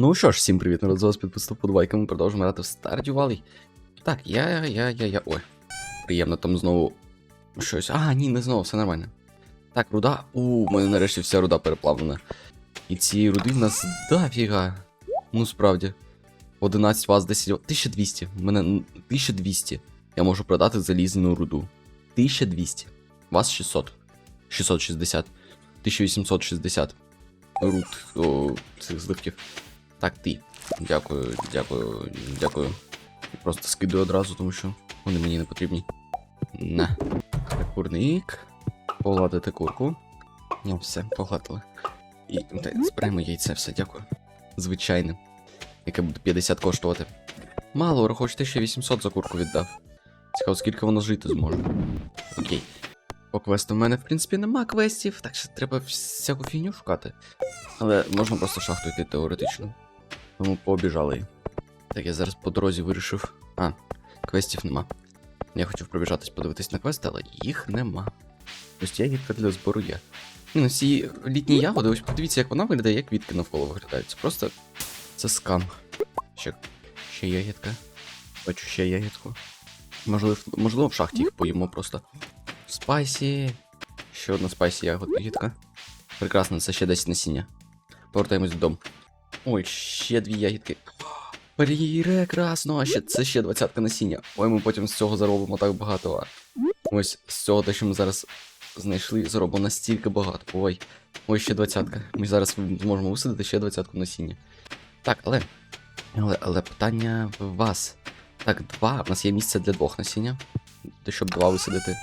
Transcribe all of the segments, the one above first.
Ну що ж, всім привіт, народ, з вас підписав подвайка, ми продовжуємо грати в Stardew Valley. Так, я, я, я, я. Ой. Приємно там знову щось. А, ні, не знову, все нормально. Так, руда. У, у мене нарешті вся руда переплавлена. І цієї руди в нас дофіга. Ну, справді. 11 вас 10. 1200. У мене 1200. Я можу продати залізну руду. 1200. Вас 600. 660. 1860. Руд о, цих зливків. Так, ти. Дякую, дякую, дякую. Просто скидаю одразу, тому що вони мені не потрібні. На. Курник. Погладити курку. Ну, все, погладили. І та, зберемо яйце, все, дякую. Звичайне. Яке буде 50 коштувати. Мало, враховуючи те, що 800 за курку віддав. Цікаво, скільки воно жити зможе. Окей. По квесту в мене, в принципі, нема квестів, так що треба всяку фігню шукати. Але можна просто шахту йти теоретично. Тому пообіжали. Так, я зараз по дорозі вирішив. А, квестів нема. Я хотів пробіжатись, подивитись на квести, але їх нема. Ось ягідка для збору є. Ну, всі літні ягоди, ось подивіться, як вона виглядає, як квітки навколо виглядають. Це просто. Це скам. Ще, ще ягідка. Бачу ще ягідку. Можливо, можливо, в шахті їх поїмо просто. Спайсі. Ще одна спайсі ягодка. Прекрасно, це ще 10 насіння. Повертаємось додому. Ой, ще дві ягідки. Прекрасно, а ще це ще двадцятка насіння. Ой, ми потім з цього заробимо так багато. Ось з цього те, що ми зараз знайшли, заробимо настільки багато. Ой. Ой, ще двадцятка. Ми зараз зможемо висадити ще двадцятку насіння. Так, але. Але, але питання в вас. Так, два. У нас є місце для двох насіння. Те, щоб два висадити.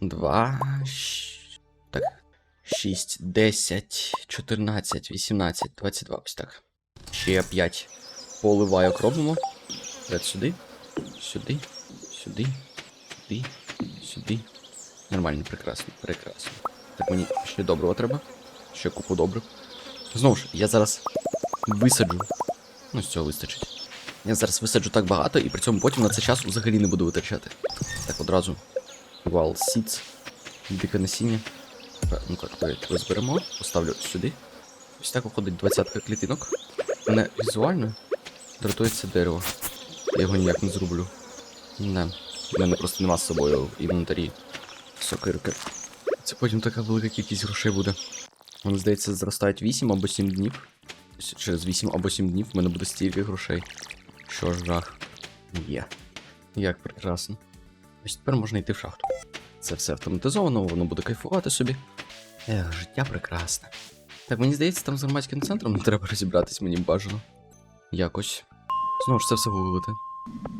Два. щ- Так. 6, 10, 14, 18, 22. Ось так. Ще 5. Поливаю робимо. Ред сюди. Сюди. Сюди. Сюди. Сюди. Нормально, прекрасно, прекрасно. Так мені ще доброго треба. Ще купу добрив. Знову ж, я зараз висаджу. Ну, з цього вистачить. Я зараз висаджу так багато, і при цьому потім на це час взагалі не буду витрачати. Так одразу. Wild Seeds. Дике насіння. Ну-ка, давайте зберемо, поставлю сюди. Ось так виходить 20 клітинок. Мене візуально дратує це дерево. Я його ніяк не зроблю. Не. В мене просто нема з собою в інвентарі сокирки. Це потім така велика кількість грошей буде. Мені здається, зростають 8 або 7 днів. Через 8 або 7 днів в мене буде стільки грошей. Що ж жах. Є. Як прекрасно. Ось тепер можна йти в шахту. Це все автоматизовано, воно буде кайфувати собі. Ех, життя прекрасне. Так, мені здається, там з громадським центром треба розібратись, мені бажано. Якось. Знову ж це все гуглити.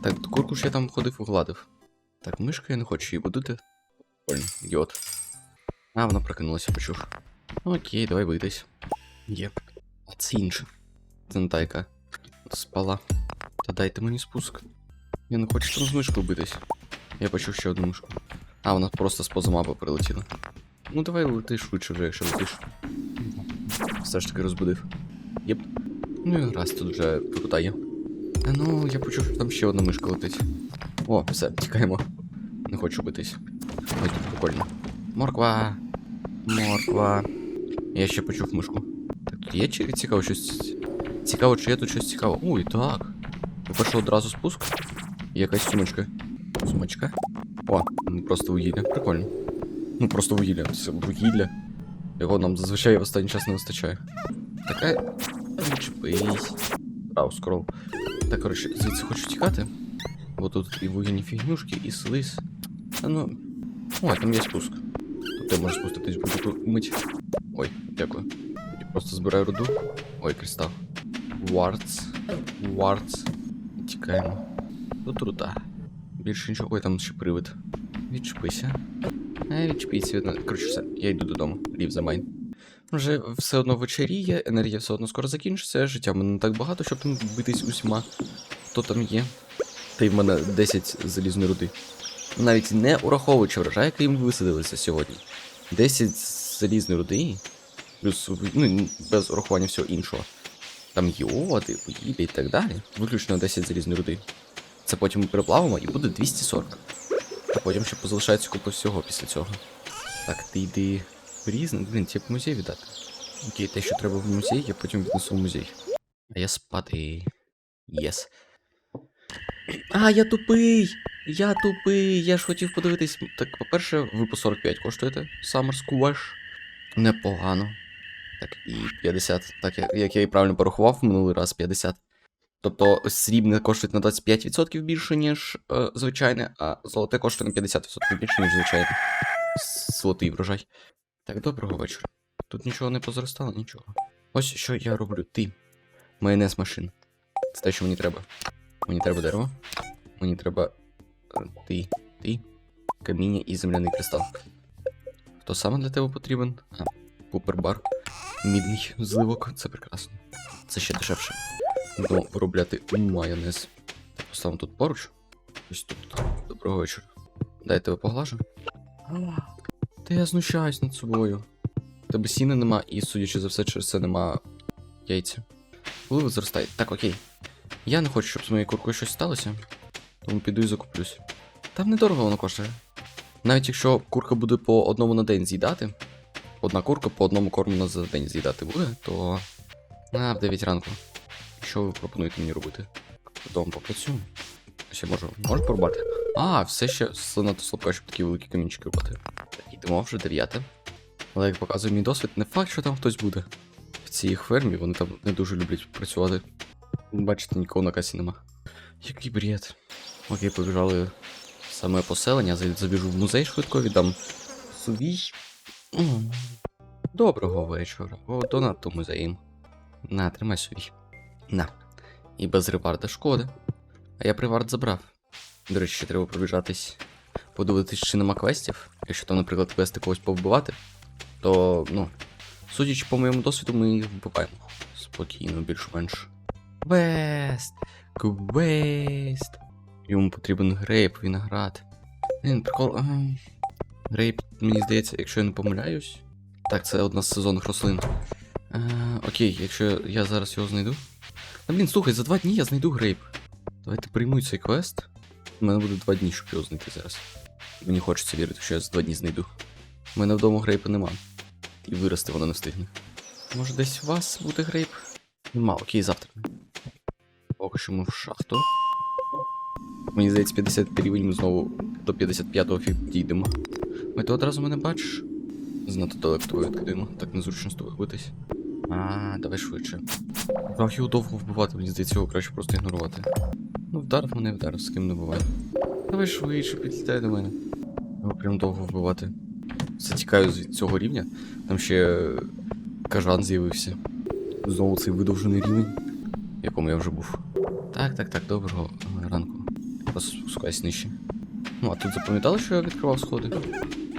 Так, курку ж я там ходив гладив. Так, мишка я не хочу її будити. Прикольно, ідіот. А, вона прокинулася, почув. Окей, давай битись. Є. А це інше. Це не та. Спала. Та дайте мені спуск. Я не хочу там з мишкою битись. Я почув ще одну мишку. А, вона просто з поза мапи прилетіла. Ну давай лети швидше вже, якщо летиш. Все ж таки розбудив. Єп. Ну і раз тут вже крута є. Ну, я почув, що там ще одна мишка летить. О, все, тікаємо. Не хочу битись. Ось тут прикольно. Морква. Морква. Я ще почув мишку. Так, тут є чи цікаво щось. Цікаво, чи є тут щось цікаве. Ой, так. По-перше, одразу спуск. Якась сумочка. Сумочка. О, ну, просто вугілля. Прикольно. Ну просто вугілля. Це вугілля. Його нам зазвичай в останній час не вистачає. Така. Відчепись. Рау, скрол. Так, коротше, звідси хочу тікати. Бо тут і вугільні фігнюшки, і слиз. Та ну. О, там є спуск. Тут я можу спуститись будь-яку мить. Ой, дякую. Тоді просто збираю руду. Ой, кристал. Вардс. Вардс. Тікаємо. Тут руда. Більше нічого. Ой, там ще привид. Відчепися. А, відчепіться від. Коротше, все, я йду додому. Лів за майн. Вже все одно вечеріє, енергія все одно скоро закінчиться, життя в мене не так багато, щоб там битись усіма. Хто там є? Та й в мене 10 залізної руди. Навіть не ураховуючи врожай, який ми висадилися сьогодні. 10 залізної руди, плюс ну, без урахування всього іншого. Там йоди, вугілля і так далі. Виключно 10 залізної руди. Це потім ми переплавимо і буде 240. А потім ще позалишається купа всього після цього. Так, ти йди в різне. Блін, тебе музей віддати. Окей, те, що треба в музей, я потім віднесу в музей. А я спати. Єс. А, я тупий! Я тупий! Я ж хотів подивитись. Так, по-перше, ви по 45 коштуєте. Summer Squash. Непогано. Так, і 50. Так, як я і правильно порахував, минулий раз 50. Тобто срібне коштує на 25% більше, ніж е, звичайне, а золоте коштує на 50% більше, ніж звичайне. Золотий врожай. Так, доброго вечора. Тут нічого не позростало, нічого. Ось що я роблю. Ти. Майонез машин. Це те, що мені треба. Мені треба дерево. Мені треба. е, Ти. Ти. Каміння і земляний кристал. Хто саме для тебе потрібен? А, пупербар. Мідний зливок. Це прекрасно. Це ще дешевше. Будемо виробляти майонез. Поставимо тут поруч. Ось тут. Доброго вечора. Дай я тебе поглажу. Та я знущаюсь над собою. Тебе сіна нема, і, судячи за все, через це нема яйця. Коли ви? Так, окей. Я не хочу, щоб з моєю куркою щось сталося. Тому піду і закуплюсь. Там недорого воно коштує. Навіть якщо курка буде по одному на день з'їдати, одна курка по одному корму на за день з'їдати буде, то. А, в 9 ранку. Що ви пропонуєте мені робити? Вдома попрацюю. Ще можу. Можу порубати? А, все ще занадто слабка, щоб такі великі камінчики рубати. Так, йдемо вже дев'яте. Але як показує мій досвід, не факт, що там хтось буде. В цій фермі вони там не дуже люблять працювати. Бачите, нікого на касі нема. Який бред. Окей, побіжали саме поселення, забіжу в музей швидко, віддам сувій. Доброго вечора. О, донату музеєм. На, тримай сувій. На. І без реварда шкода. А я привард забрав. До речі, ще треба пробіжатись. Подивитись, чи нема квестів. Якщо там, наприклад, квести когось повбивати, то, ну, судячи по моєму досвіду, ми їх вбиваємо. Спокійно, більш-менш. Квест! Квест! Йому потрібен грейп, виноград. Блін, прикол. Грейп, мені здається, якщо я не помиляюсь. Так, це одна з сезонних рослин. А, окей, якщо я зараз його знайду. Та блін, слухай, за два дні я знайду грейп. Давайте прийму цей квест. У мене буде два дні, щоб його знайти зараз. Мені хочеться вірити, що я за два дні знайду. У мене вдома грейпа нема. І вирости воно не встигне. Може десь у вас буде грейп? Нема, окей, завтра. Поки що ми в шахту. Мені здається, 50 рівень ми знову до 55-го фі дійдемо. Ми ти одразу мене бачиш? Знато далеко тобою відкидемо, так незручно з тобою битись. А, давай швидше. Його довго вбивати, мені здається, його краще просто ігнорувати. Ну, вдарив мене вдарив, з ким не буває. Давай швидше, підлітай до мене. Його прям довго вбивати. Все тікаю з цього рівня. Там ще е, кажан з'явився. Знову цей видовжений рівень, якому я вже був. Так, так, так, доброго е, ранку. Просто спускаюсь нижче. Ну, а тут запам'ятали, що я відкривав сходи?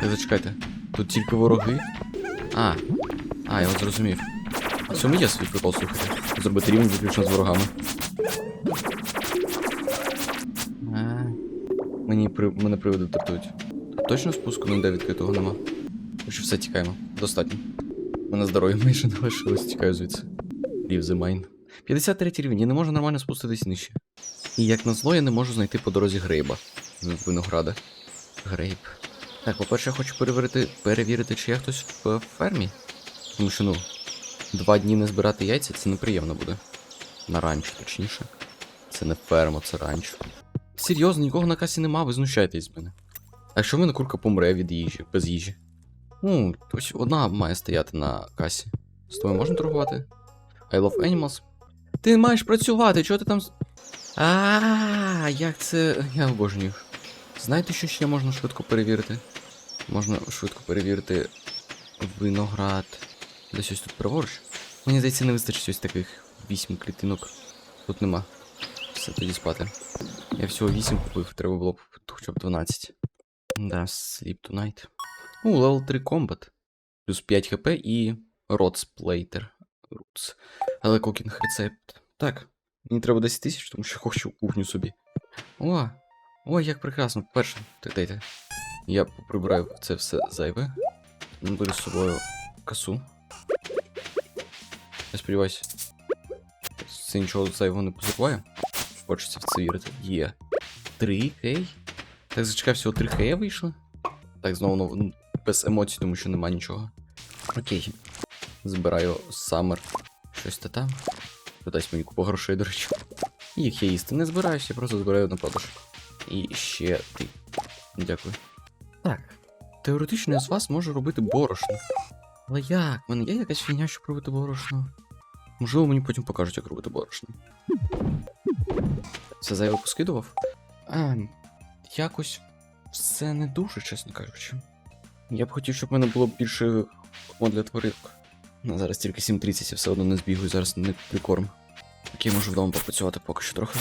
Зачекайте. Тут тільки вороги. А. А, я от зрозумів. В цьому є свій прикол, слухайте. Зробити рівень виключно з ворогами. А, мені при... мене приводи тартують. Тут точно спуску ніде відкритого нема. Хоч все тікаємо. Достатньо. Мене здоров'я майже не лишилось, тікаю звідси. Leave the mine. 53 рівень, я не можу нормально спуститись нижче. І як назло, я не можу знайти по дорозі грейба. з Винограда. Грейб. Так, по-перше, я хочу перевірити, перевірити, чи є хтось в фермі. Тому що, ну, два дні не збирати яйця це неприємно буде. На ранчо, точніше. Це не ферма, це ранчо. Серйозно, нікого на касі нема, ви знущаєтесь з мене. А якщо в мене курка помре від їжі, без їжі? Ну, ось одна має стояти на касі. З тобою можна торгувати? I love animals. Ти маєш працювати, чого ти там. А, як це. Я обожнюю. Знаєте, що ще можна швидко перевірити? Можна швидко перевірити виноград. Десь ось тут праворуч. Мені здається, не вистачить ось таких вісім клітинок. Тут нема. Все тоді спати. Я всього 8 купив, треба було б хоча б 12. Да, sleep tonight. У, level 3 combat. Плюс 5 хп і Plater. Roots. Але кукінг рецепт. Так, мені треба 10 тисяч, тому що хочу кухню собі. О! Ой, як прекрасно. Перше, дайте. Я прибираю це все зайве. Беру з собою косу. Я сподіваюся. Це нічого зайвого не позабуває. Хочеться в це вірити. Є. 3 кей. Так, зачекай, всього 3 кея вийшло. Так, знову ну, без емоцій, тому що нема нічого. Окей. Збираю Summer. Щось то там. Дасть мені купу грошей, до речі. Їх я їсти не збираюся, я просто збираю на продаж. І ще ти. Дякую. Так. Теоретично я з вас можу робити борошно. Але як? У мене є якась фігня, щоб робити борошно? Можливо, мені потім покажуть, як робити борошно. Це зайво поскидував? А, якось все не дуже, чесно кажучи. Я б хотів, щоб в мене було більше корма для тваринок. Ну, зараз тільки 7.30, я все одно не збігаю, зараз не прикорм. Окей, можу вдома попрацювати поки що трохи.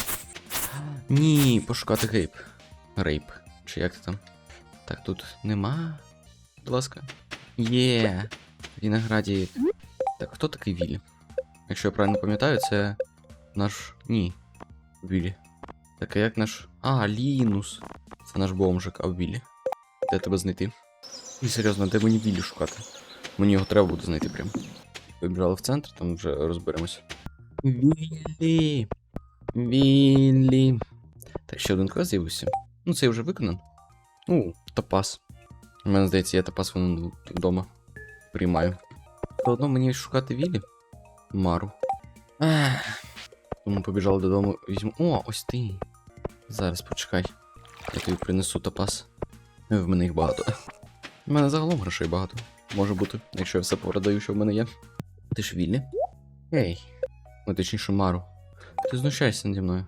Ні, пошукати гейп. Рейп. Чи як ти там? Так, тут нема. Будь ласка. Є. Вінограді. Так, хто такий Віллі? Якщо я правильно пам'ятаю, це наш. Ні. Віллі. Так, а як наш. А, Лінус. Це наш бомжик, а Віллі. Де тебе знайти? І серйозно, де мені Віллі шукати? Мені його треба буде знайти прям. Вибрали в центр, там вже розберемося. Віллі. Віллі. Так, ще один квест з'явився. Ну, цей вже виконан. Ну, топаз. У мене здається, я топаз вон вдома. Приймаю. То одно мені шукати Віллі. Мару. Ах. Тому побіжали додому, візьму. О, ось ти. Зараз почекай. Я тобі принесу топаз. Е, В мене їх багато. У мене загалом грошей багато. Може бути, якщо я все продаю, що в мене є. Ти ж Віллі? Ей. Ну, точніше, Мару. Ти знущаєшся наді мною.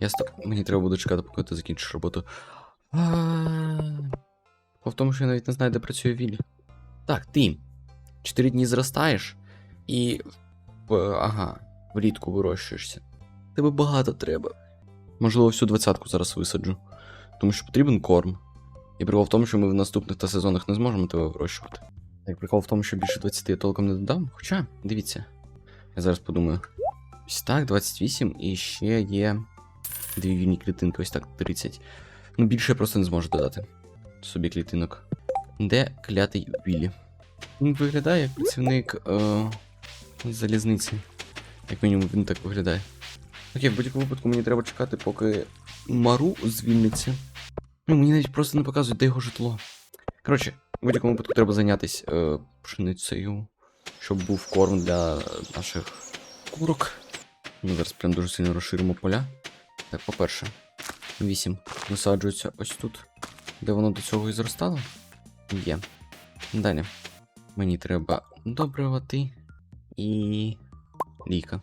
Я ст... Мені треба буде чекати, поки ти закінчиш роботу. А. В тому, що я навіть не знаю, де працює Віллі. Так, ти. Чотири дні зростаєш і. Ага, влітку вирощуєшся. Тебе багато треба. Можливо, всю двадцятку зараз висаджу. Тому що потрібен корм. І прикол в тому, що ми в наступних та сезонах не зможемо тебе вирощувати. Так, прикол в тому, що більше 20 я толком не додам. Хоча, дивіться. Я зараз подумаю. Ось так, 28, і ще є дві вільні клітинки, ось так, 30. Ну, більше я просто не зможу додати собі клітинок. Де клятий Віллі? Він виглядає як працівник е, залізниці. Як мінімум він так виглядає. Окей, в будь-якому випадку мені треба чекати, поки Мару звільниться. Ну, мені навіть просто не показують, де його житло. Коротше, в будь-якому випадку треба зайнятися е, пшеницею, щоб був корм для наших курок. Ми зараз прям дуже сильно розширимо поля. Так, по-перше, 8 висаджується ось тут, де воно до цього і зростало. Є. Далі. Мені треба добривати і. ліка.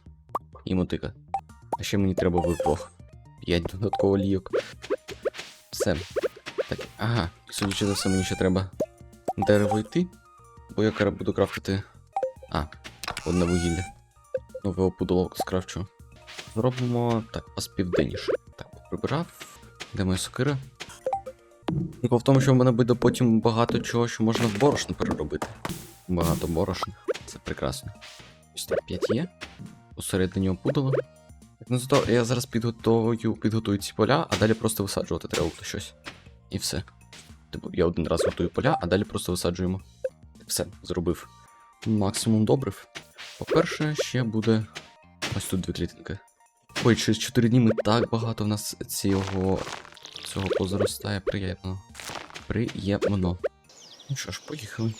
І мотика. А ще мені треба виплох. 5 додатково лійок. Все. Так, ага, судячи за все, мені ще треба дерево йти. Бо я буду крафтити. А, одне вугілля. Нове опудоло скрафчу. Зробимо так, південніше. Так, прибирав. Де моя сокира? Прикол в тому, що в мене буде потім багато чого, що можна в борошно переробити. Багато борошна. Це прекрасно. Ось так 5 є. Усередині опудало. Ну зато я зараз підготую, підготую ці поля, а далі просто висаджувати треба буде щось. І все. Типу, я один раз готую поля, а далі просто висаджуємо. Все, зробив. Максимум добрив. По-перше, ще буде. Ось тут дві клітинки. Ой, через 4 дні ми так багато в нас цього. цього позаростає. Приємно. Приємно. Ну що ж, поїхали.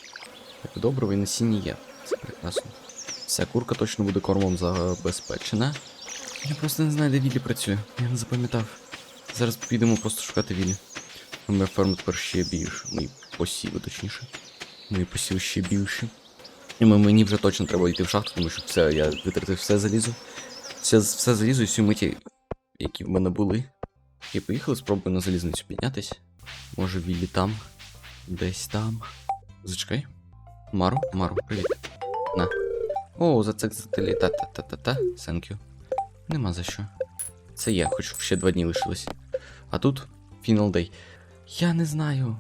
Так, доброго і насіння є. Це прекрасно. Вся курка точно буде кормом забезпечена. Я просто не знаю, де Віллі працює. Я не запам'ятав. Зараз підемо просто шукати Віллі. Моя ферма тепер ще більше. Мої посіви, точніше. Мої посіви ще більші. І мені вже точно треба йти в шахту, тому що все, я витратив все залізо. Все, все залізо і всю миті, які в мене були. І поїхали, спробую на залізницю піднятись. Може, Віллі там. Десь там. Зачекай. Мару, Мару, привіт. На. О, за це та та та та та Thank you. Нема за що. Це я, хоч ще два дні лишилось. А тут Final Day. Я не знаю.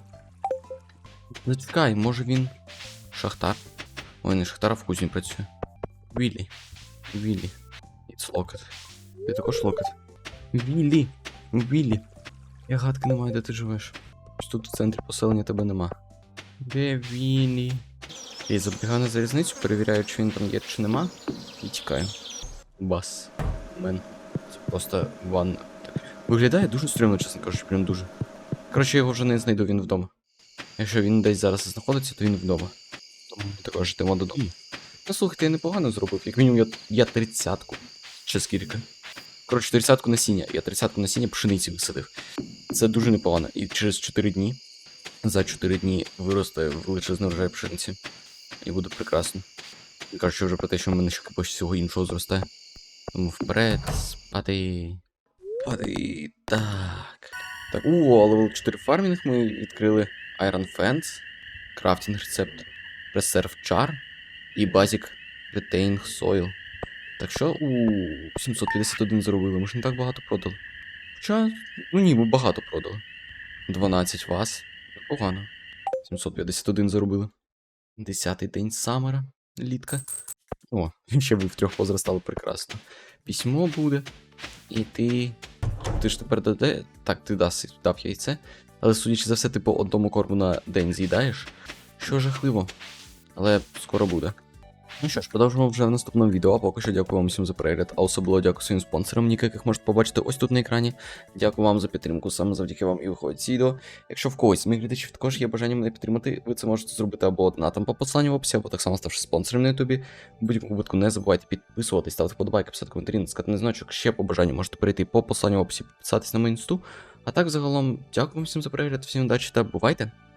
Зачекай, може він. Шахтар. Ой, не шахтар, а в кузні працює. Віллі. Віллі. It's локет. Ти також локет. Віллі. Віллі. Я гадки не маю, де ти живеш. Ось тут в центрі поселення тебе нема. Де Віллі? Я забігаю на залізницю, перевіряю, чи він там є, чи нема. І тікаю. Бас. Мен. Це просто ван. Виглядає дуже стрімно, чесно кажучи, прям дуже. Коротше, я його вже не знайду, він вдома. Якщо він десь зараз знаходиться, то він вдома. Тому також йдемо додому. Ну слухайте, я непогано зробив, як мінімум я, я тридцятку Ще скільки. Коротше, 30 насіння. Я 30 насіння пшениці висадив. Це дуже непогано. І через 4 дні, за 4 дні виросте величезний врожай пшениці. І буде прекрасно. Кажучи вже про те, що в мене ще купа всього іншого зростає. Тому вперед, спати. Спати. Так. Так, о, левел 4 фармінг ми відкрили. Iron Fence, крафтінг рецепт, Reserve Char і Basic Retain Soil. Так що, у 751 заробили, ми ж не так багато продали. Хоча, ну ні, ми багато продали. 12 вас. Непогано. 751 заробили. Десятий день Самера, літка. О, ще ви втрьох позростали прекрасно. Письмо буде. І ти. Ти ж тепер даде. Так, ти даси, дав яйце. Але судячи за все, ти по одному корму на день з'їдаєш. Що жахливо. Але скоро буде. Ну що ж, продовжимо вже в наступному відео, а поки що дякую вам всім за перегляд, а особливо дякую своїм спонсорам, ніки, яких можете побачити ось тут на екрані. Дякую вам за підтримку, саме завдяки вам і виходить ці відео. Якщо в когось з моїх глядачів також є бажання мене підтримати, ви це можете зробити або донатом по посиланню в описі, або так само ставши спонсором на ютубі. В будь-якому випадку не забувайте підписуватись, ставити вподобайки, писати коментарі, натискати на значок. Ще по бажанню можете перейти по посиланню в описі, підписатись на мою інсту. А так загалом, дякую всім за перегляд, всім удачі та бувайте!